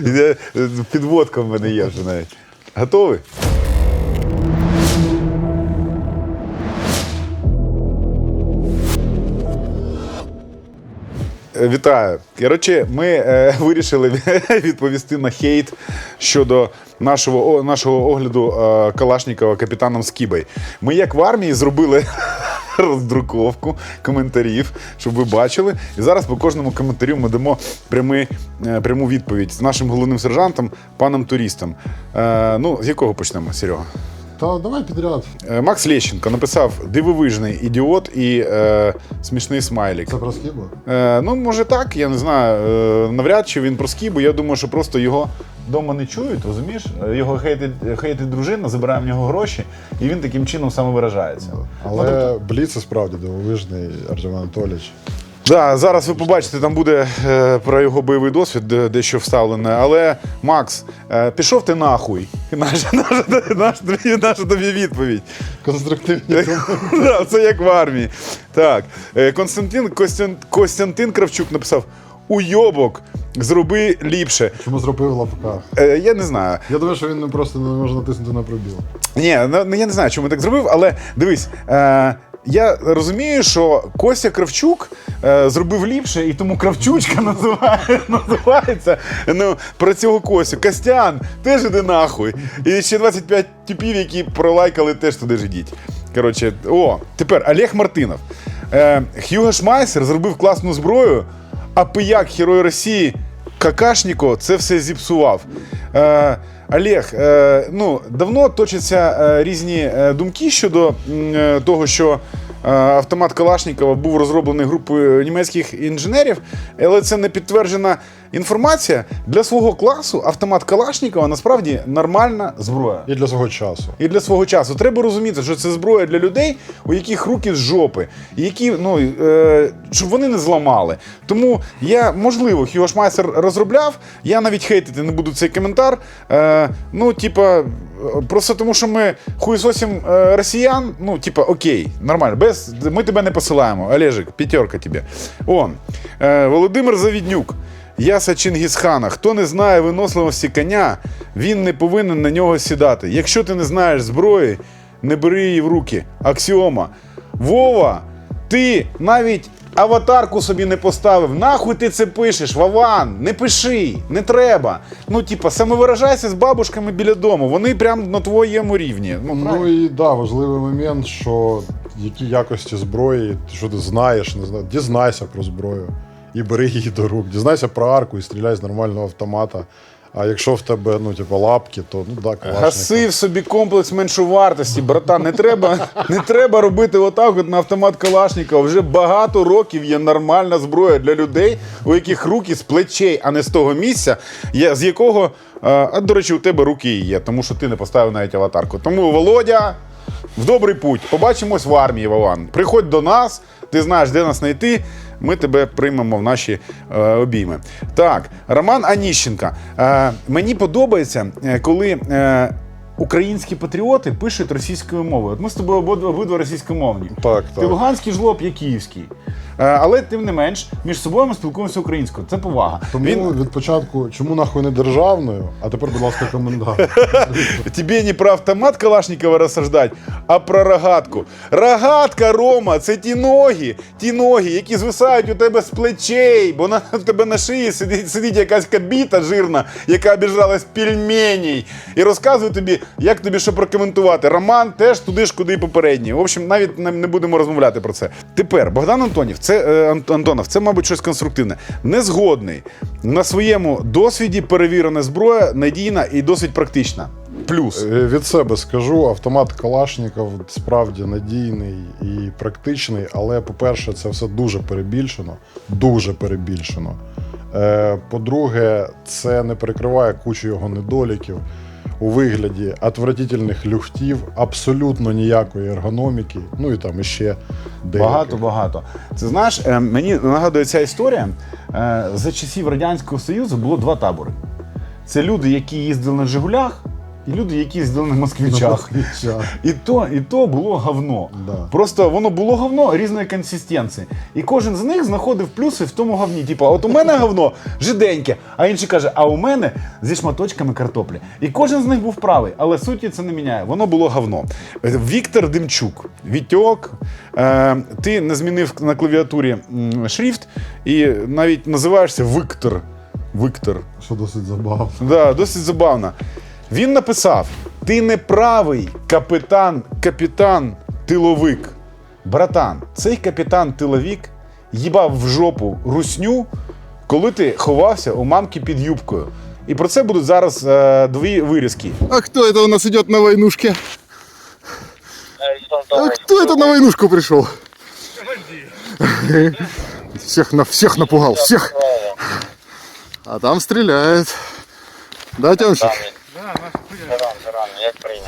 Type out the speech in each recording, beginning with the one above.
Іде- Підводка в мене є вже навіть. Готовий? Вітаю. Коротше, ми е, вирішили відповісти на хейт щодо нашого, о, нашого огляду е, Калашнікова капітаном Скібей. Ми, як в армії, зробили роздруковку коментарів, щоб ви бачили. І зараз по кожному коментарю ми дамо прямий, е, пряму відповідь з нашим головним сержантом, паном туристом. Е, ну, з якого почнемо, Серега? Та давай підряд. Е, Макс Лещенко написав дивовижний ідіот і е, смішний смайлік. Це про скібу? Е, ну, може так, я не знаю. Е, навряд чи він про скібу. Я думаю, що просто його вдома не чують, розумієш? Е, Його хейтить, хейтить дружина, забирає в нього гроші, і він таким чином самовиражається. Але Бліц і справді дивовижний Артем Анатолійович. Да, зараз ви побачите, там буде е, про його бойовий досвід дещо вставлене. Але Макс, е, пішов ти нахуй. Наша, наша, наша, тобі- наша тобі відповідь. Конструктивні. Це як в армії. Так. е, Константин Костян- Костянтин Кравчук написав: Уйобок, зроби ліпше. Чому зробив в лапках? Е, Я не знаю. Я думаю, що він просто не може натиснути на пробіл. Ні, ну, ну, я не знаю, чому так зробив, але дивись. Я розумію, що Костя Кравчук е, зробив ліпше, і тому Кравчучка називає, називається ну, про цього Костю. Костян, теж іди нахуй. І ще 25 типів, які пролайкали, теж туди ж ідіть. Коротше, о, тепер Олег Мартинов. Е, Хьюго Шмайсер зробив класну зброю, а пияк Герой Росії Какашніко це все зіпсував. Е, Олег, е, ну давно точаться е, різні е, думки щодо того, що автомат Калашнікова був розроблений групою німецьких інженерів, але це не підтверджена інформація. Для свого класу автомат Калашнікова насправді нормальна зброя. І для свого часу. І для свого часу треба розуміти, що це зброя для людей, у яких руки з жопи, які ну е, щоб вони не зламали. Тому я можливо Хіго Шмайсер розробляв. Я навіть хейтити не буду цей коментар. Е, ну, типа, е, просто тому, що ми хуєсосім е, росіян. Ну, типа, окей, нормально. Без ми тебе не посилаємо. Олежик, п'ятерка тобі. О, е, Володимир Завіднюк. Яса Чингісхана. Хто не знає виносливості коня, він не повинен на нього сідати. Якщо ти не знаєш зброї, не бери її в руки. Аксіома. Вова, ти навіть аватарку собі не поставив. Нахуй ти це пишеш, Вован? Не пиши, не треба. Ну, типа, самовиражайся з бабушками біля дому. Вони прям на твоєму рівні. Ну, Ну правильно? і да, важливий момент, що які якості зброї, що ти знаєш, не знаю, дізнайся про зброю і бери її до рук. Дізнайся про арку і стріляй з нормального автомата. А якщо в тебе, ну, типу, лапки, то ну да, калашник. Гасив собі комплекс меншовартості, братан. Не треба, не треба робити отак от на автомат Калашникова. Вже багато років є нормальна зброя для людей, у яких руки з плечей, а не з того місця, з якого, а до речі, у тебе руки є, тому що ти не поставив навіть аватарку. Тому Володя. В добрий путь. Побачимось в армії, Вован. Приходь до нас, ти знаєш, де нас знайти. Ми тебе приймемо в наші е, обійми. Так, Роман Аніщенка. Е, мені подобається, е, коли е, українські патріоти пишуть російською мовою. От ми з тобою обидва, обидва російськомовні. Так, Ти луганський жлоб, я київський. Е, але тим не менш, між собою ми спілкуємося українською. Це повага. Тому Він від початку, чому нахуй не державною, а тепер, будь ласка, коментар. Тебе не про автомат Калашникова розсуждать, а про рогатку. Рогатка, Рома, це ті ноги, ті ноги, які звисають у тебе з плечей, бо на в тебе на шиї сидить, сидить якась кабіта жирна, яка обіжалась пельменей, і розказує тобі, як тобі що прокоментувати. Роман теж туди ж, куди і попередній. В общем, навіть не будемо розмовляти про це. Тепер Богдан Антонів, це е, Антонов, це, мабуть, щось конструктивне. Незгодний на своєму досвіді перевірена зброя, надійна і досить практична. Плюс. Е, Від себе скажу, автомат Калашников справді надійний і практичний, але, по-перше, це все дуже перебільшено. Дуже перебільшено. Е, По-друге, це не перекриває кучу його недоліків у вигляді отвратительних люфтів, абсолютно ніякої ергономіки, ну і там іще деяких. Багато, багато. Це знаєш, е, мені нагадує ця історія. Е, За часів Радянського Союзу було два табори. Це люди, які їздили на Жигулях, і люди, які здали на москвичах. Москвичах. І то, і то було говно. Да. Просто воно було говно різної консистенції. І кожен з них знаходив плюси в тому говні. Типу, от у мене говно жиденьке, а інший каже, а у мене зі шматочками картоплі. І кожен з них був правий, але суті це не міняє. Воно було говно. Віктор Демчук, Вітьок, е, ти не змінив на клавіатурі шрифт і навіть називаєшся Віктор. Віктор. Що досить забавно. Да, досить забавно. Він написав: ти не правий капітан, капітан тиловик. Братан, цей капітан тиловик їбав в жопу русню, коли ти ховався у мамки під юбкою. І про це будуть зараз е, дві вирізки. А кто это у нас идет на войнушке? А кто это на войнушку пришел? Всех, на, всех напугал, всех. А там стреляет. Да, Тёмчик?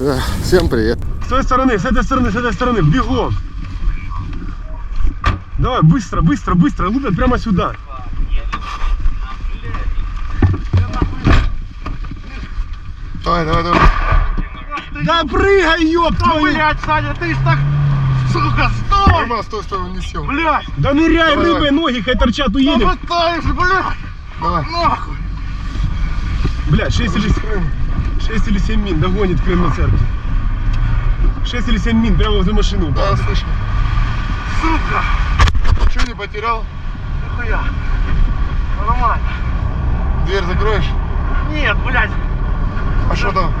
Да, Всем привет. С той стороны, с этой стороны, с этой стороны, бегом. Давай, быстро, быстро, быстро, лупят прямо сюда. Давай, давай, давай. Да прыгай, ёб твою! Блять, Саня, ты ж так, сука, стой! Нормально, стой, стой, унесем. Блять, Да ныряй, Давай, рыбой, ноги хай торчат, уедем. пытаешь, блять, Давай. нахуй! Блядь, 6 или, 6 или 7 мин догонит Крым на церкви. 6 или 7 мин прямо возле машины упал. Да, слышно. Сука, Ничего не потерял? нихуя. Нормально. Дверь закроешь? Нет, блять, А что там?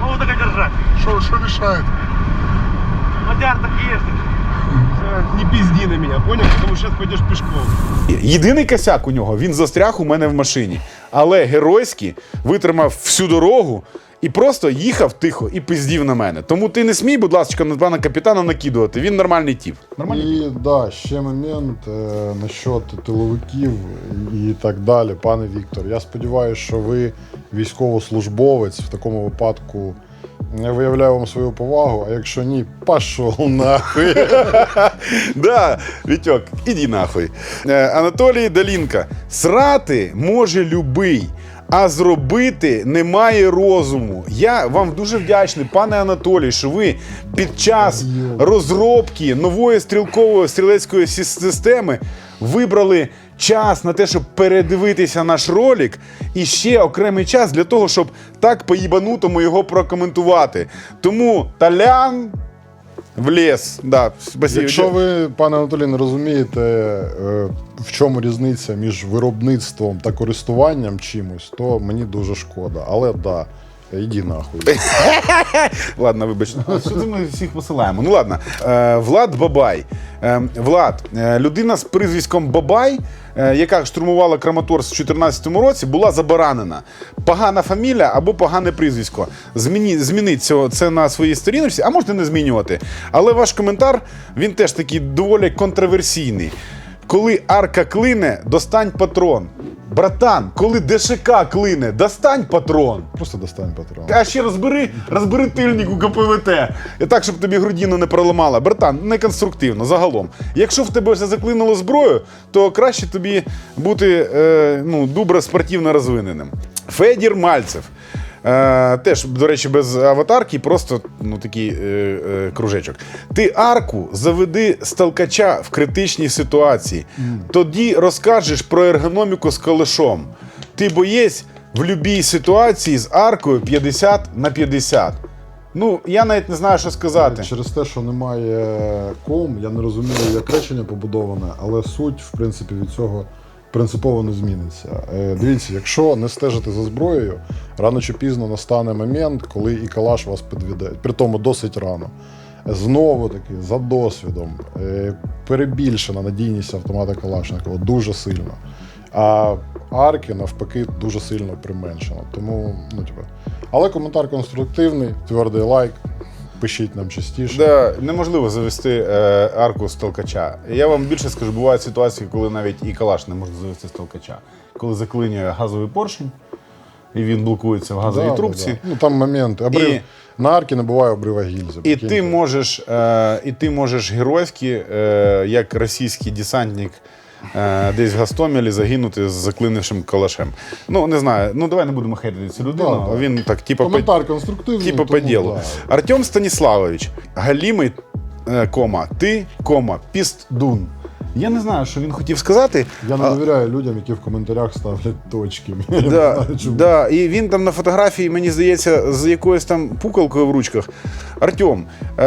могу только держать. Что, что мешает? Мадяр так ездит. Э, Не пизди на меня, понял? Потому что сейчас пойдешь пешком. Єдиний косяк у нього він застряг у мене в машині. Але геройськи витримав всю дорогу і просто їхав тихо і пиздів на мене. Тому ти не смій, будь ласка, на пана капітана накидувати. Він нормальний тіп. Нормальний І да, ще момент е, насчет тиловиків і так далі, пане Віктор. Я сподіваюся, що ви військовослужбовець в такому випадку. Я виявляю вам свою повагу, а якщо ні, пішов нахуй. Да, Вітьок, іди нахуй. Е, Анатолій Далінка. Срати може любий, а зробити немає розуму. Я вам дуже вдячний, пане Анатолій, що ви під час розробки нової стрілкової стрілецької системи вибрали час на те, щоб передивитися наш ролик, і ще окремий час для того, щоб так по-їбанутому його прокоментувати. Тому талян. В ліс, да, спасибо. Якщо ви, пане Анатолій, не розумієте, е, в чому різниця між виробництвом та користуванням чимось, то мені дуже шкода. Але да, іди нахуй. Ладно, вибач. А Що ми всіх посилаємо? Ну ладно. Е, Влад Бабай. Е, Влад, людина з прізвиськом Бабай, яка штурмувала Краматорськ у 2014 році, була забаранена. Погана фамілія або погане прізвисько. Зміні, змініть цього, це на своїй сторінці, а можете не змінювати. Але ваш коментар він теж такий доволі контроверсійний. Коли арка клине, достань патрон. Братан, коли ДШК клине, достань патрон. Просто достань патрон. А ще розбери, розбери тильник у КПВТ. І так, щоб тобі грудіну не проламала. Братан, не конструктивно, загалом. Якщо в тебе вже заклинило зброю, то краще тобі бути е, ну, добре спортивно розвиненим. Федір Мальцев. Е, теж, до речі, без аватарки, просто ну, такий е, е, кружечок. Ти арку заведи сталкача в критичній ситуації. Тоді розкажеш про ергономіку з колешом. Ти боєць в будь-якій ситуації з аркою 50 на 50. Ну, я навіть не знаю, що сказати. Через те, що немає ком, я не розумію, як речення побудоване, але суть, в принципі, від цього принципово не зміниться. Е, Дивіться, якщо не стежити за зброєю, рано чи пізно настане момент, коли і калаш вас підведе. При тому досить рано. Знову таки, за досвідом, е, перебільшена надійність автомата Калашникова дуже сильно. А арки, навпаки, дуже сильно применшено. Тому, ну, типу. Але коментар конструктивний, твердий лайк. Пишіть нам частіше. Да, неможливо завести е, арку з толкача. Я вам більше скажу, бувають ситуації, коли навіть і калаш не можна завести з толкача. Коли заклинює газовий поршень, і він блокується в газовій Да, да, трубці. да. Ну там момент. Обрив... І- На арки не буває обрива гільзи. І прикиньте. ти можеш, е, і ти можеш геройськи, е, як російський десантник е, десь в Гастомелі загинути з заклинившим калашем. Ну, не знаю, ну давай не будемо хейтити цю людину, Да, він так, типу, по- Коментар конструктивний. Типа по тому, ділу. да. Артем Станіславович, галімий, е, кома, ти, кома, пістдун. Я не знаю, що він хотів сказати. Я не а- довіряю людям, які в коментарях ставлять точки. Я не Да, знаю, чому. да, і він там на фотографії, мені здається, з якоюсь там пукалкою в ручках. Артем, е,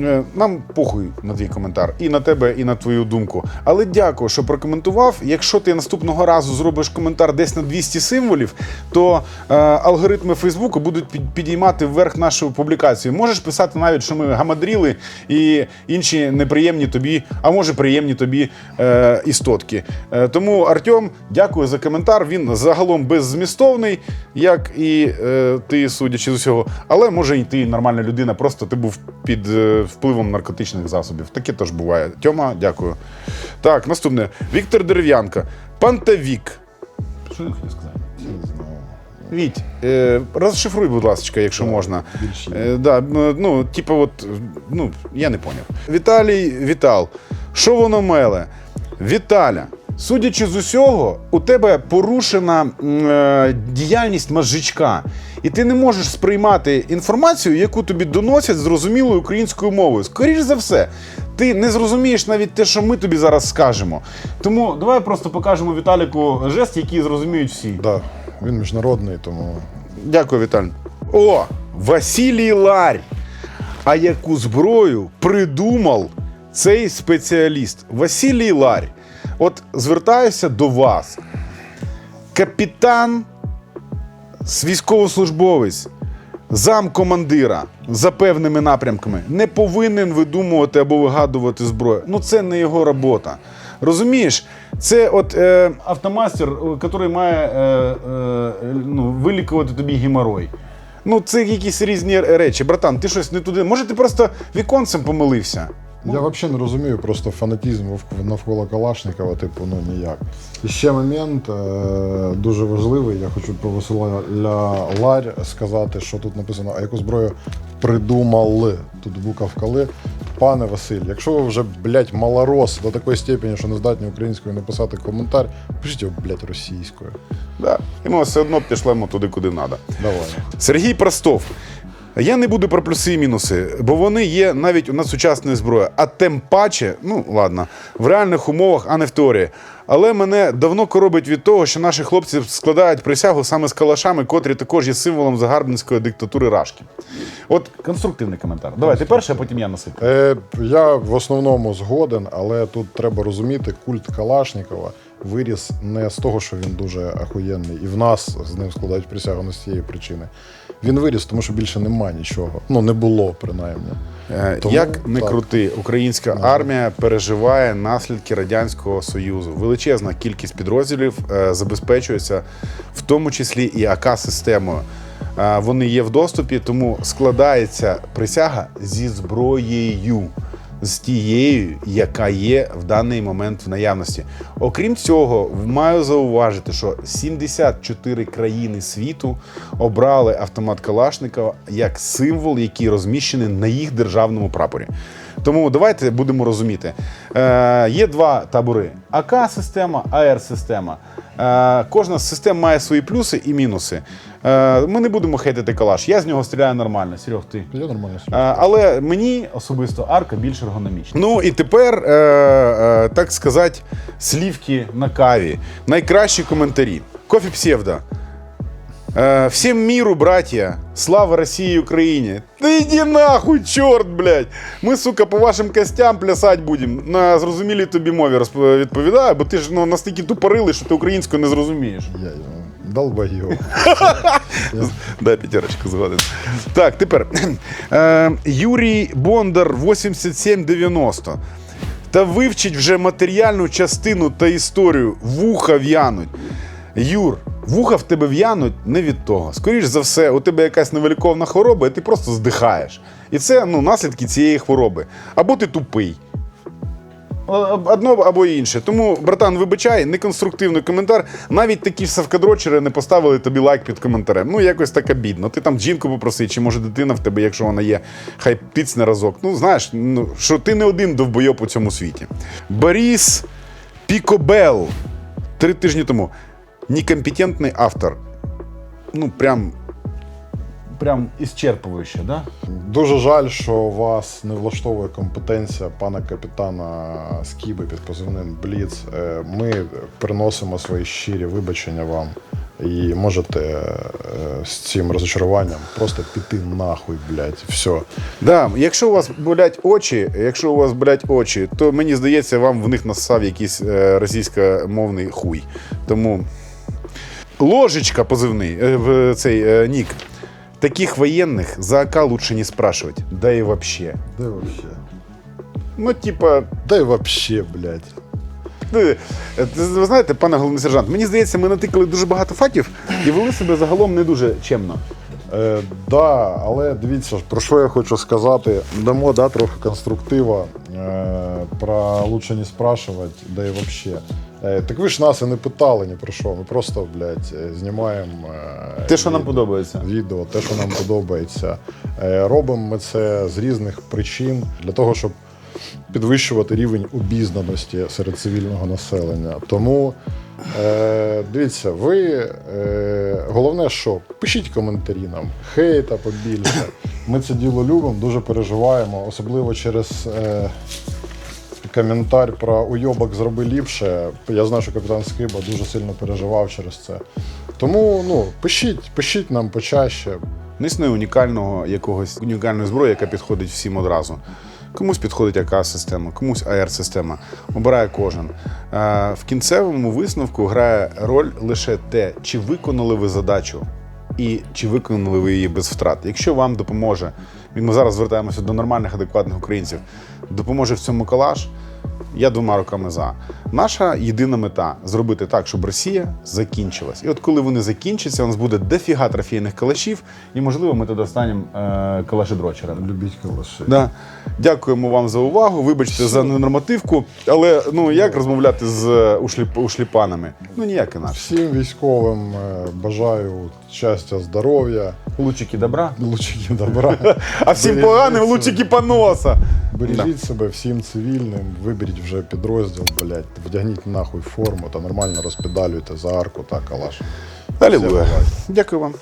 е, нам похуй на твій коментар, і на тебе, і на твою думку. Але дякую, що прокоментував. Якщо ти наступного разу зробиш коментар десь на 200 символів, то е, алгоритми Фейсбуку будуть під, підіймати вверх нашу публікацію. Можеш писати навіть, що ми гамадріли і інші неприємні тобі, а може приємні тобі е, істотки. Е, тому Артем, дякую за коментар. Він загалом беззмістовний, як і е, ти, судячи з усього. Але може і ти нормальна людина, просто ти був під е, впливом наркотичних засобів. Таке теж буває. Тьома, дякую. Так, наступне. Віктор Дерев'янка. Пантавік. Що він хотів сказати? Віть, е, розшифруй, будь ласка, якщо можна. більше. Е, да, ну, типу, от, ну, я не поняв. Віталій Вітал, що воно меле? Віталя, судячи з усього, у тебе порушена е, діяльність мозжечка. І ти не можеш сприймати інформацію, яку тобі доносять зрозумілою українською мовою. Скоріше за все, ти не зрозумієш навіть те, що ми тобі зараз скажемо. Тому давай просто покажемо Віталіку жест, який зрозуміють всі. Да, він міжнародний, тому Дякую, Віталь. О, Василій Ларь. А яку зброю придумав цей спеціаліст? Василій Ларь. От звертаюся до вас. Капітан, військовослужбовець, замкомандира за певними напрямками не повинен видумувати або вигадувати зброю. Ну це не його робота. Розумієш, це от е, автомастер, який має е, е, ну, вилікувати тобі геморой. Ну, це якісь різні речі. Братан, ти щось не туди. Може, ти просто віконцем помилився? Я взагалі не розумію просто фанатізм навколо Калашникова, типу, ну ніяк. І ще момент е, дуже важливий. Я хочу про Василя Ларь сказати, що тут написано, а яку зброю придумали. Тут букавкали. Пане Василь, якщо ви вже, блядь, малорос до такої степені, що не здатні українською написати коментар, пишіть його, блядь, російською. Да. І ми все одно пішлемо туди, куди треба. Давай. Сергій Простов. Я не буду про плюси і мінуси, бо вони є навіть у нас сучасної зброї. А тим паче, ну ладно, в реальних умовах, а не в теорії. Але мене давно коробить від того, що наші хлопці складають присягу саме з калашами, котрі також є символом загарбницької диктатури Рашки. От конструктивний коментар. Давай, ти перший, а потім я насиплю. Е, я в основному згоден, але тут треба розуміти, культ Калашникова виріс не з того, що він дуже ахуєнний, і в нас з ним складають присягу не з цієї причини. Він виріс, тому що більше нема нічого. Ну не було принаймні. Е, Тому Як не так. крути, українська армія переживає наслідки радянського союзу. Величезна кількість підрозділів е, забезпечується, в тому числі і АК системою. Е, Вони є в доступі, тому складається присяга зі зброєю. З тією, яка є в даний момент в наявності. Окрім цього, маю зауважити, що 74 країни світу обрали автомат Калашникова як символ, який розміщений на їх державному прапорі. Тому давайте будемо розуміти. Е, є два табори: АК-система, АР-система. Е, кожна з систем має свої плюси і мінуси. Е, ми не будемо хейтити калаш. Я з нього стріляю нормально. Серег, ти. Я нормально собі. Е, Але мені особисто арка більш ергономічна. Ну і тепер, так сказати, слівки на каві. Найкращі коментарі. Кофі Псевдо. Е, всім міру, братья! Слава Росії і Україні! Та йди нахуй, чорт, блядь! Ми, сука, по вашим костям плясать будемо. На зрозумілій тобі мові відповідаю, бо ти ж ну, настільки тупорилий, що ти українською не зрозумієш. Я його долбойов. Да, п'ятерочка згоден. Так, тепер. Е, Юрій Бондар 8790. Та вивчить вже матеріальну частину та історію. Вуха в'януть. Юр, вуха в тебе в'януть не від того. Скоріш за все, у тебе якась невиліковна хвороба, і ти просто здихаєш. І це ну, наслідки цієї хвороби. Або ти тупий. Одно або інше. Тому, братан, вибачай, неконструктивний коментар. Навіть такі савкадрочери не поставили тобі лайк під коментарем. Ну, якось так обідно. Ти там жінку попроси, чи може дитина в тебе, якщо вона є, хай тицне разок. Ну, знаєш, ну, що ти не один довбойоб у цьому світі. Борис Пікобел. Три тижні тому. Некомпетентний автор. Ну, прям. Прям ісчерпуюче, да? Дуже жаль, що вас не влаштовує компетенція пана капітана Скіби під позивним Бліц. Е, Ми приносимо свої щирі вибачення вам. І можете е, з цим розчаруванням просто піти нахуй, блядь, все. Да, якщо у вас болять очі, якщо у вас болять очі, то мені здається, вам в них насав якийсь е, російськомовний хуй. Тому ложечка позивний, е, в цей е, нік. Таких воєнних за АК лучше не спрашивать. Да і вообще. Де вообще? Ну, типа, Да і вообще, блядь. ну, е, ви знаєте, пане головний сержант, мені здається, ми натикали дуже багато фактів і вели себе загалом не дуже чемно. Е, да, але дивіться, про що я хочу сказати. Дамо да, трохи конструктива. Е, про лучше не спрашивать, да і вообще. Е, так ви ж нас і не питали ні про що. Ми просто, блядь, е, знімаємо. Е, Те, що нам подобається. Відео, те, що нам подобається. Робимо ми це з різних причин для того, щоб підвищувати рівень обізнаності серед цивільного населення. Тому е, дивіться, ви е, головне, що пишіть коментарі нам, хейта побільше. Ми це діло любимо, дуже переживаємо, особливо через. Е, Коментар про уйобок зроби ліпше. Я знаю, що капітан Скиба дуже сильно переживав через це. Тому ну, пишіть, пишіть нам почаще. Не існує унікального якогось унікальної зброї, яка підходить всім одразу. Комусь підходить АК-система, комусь АР-система. Обирає кожен. Е, В кінцевому висновку грає роль лише те, чи виконали ви задачу і чи виконали ви її без втрат. Якщо вам допоможе, ми зараз звертаємося до нормальних, адекватних українців, допоможе в цьому калаш, я двома руками за. Наша єдина мета зробити так, щоб Росія закінчилась. І от коли вони закінчаться, у нас буде дофіга трофейних калашів, і можливо ми тоді станемо е, калашедрочерами. Любіть калаші. Да. Дякуємо вам за увагу. Вибачте за ненормативку. Але ну як розмовляти з е, ушліп, ушліпанами? Ну ніяк інакше. Всім військовим е, бажаю щастя, здоров'я, Лучики добра. лучики добра. А всім поганим лучики поноса. Бережіть себе всім цивільним, виберіть вже підрозділ, блядь, вдягніть нахуй форму та нормально розпедалюйте за арку та калаш. Алілуя. Дякую вам.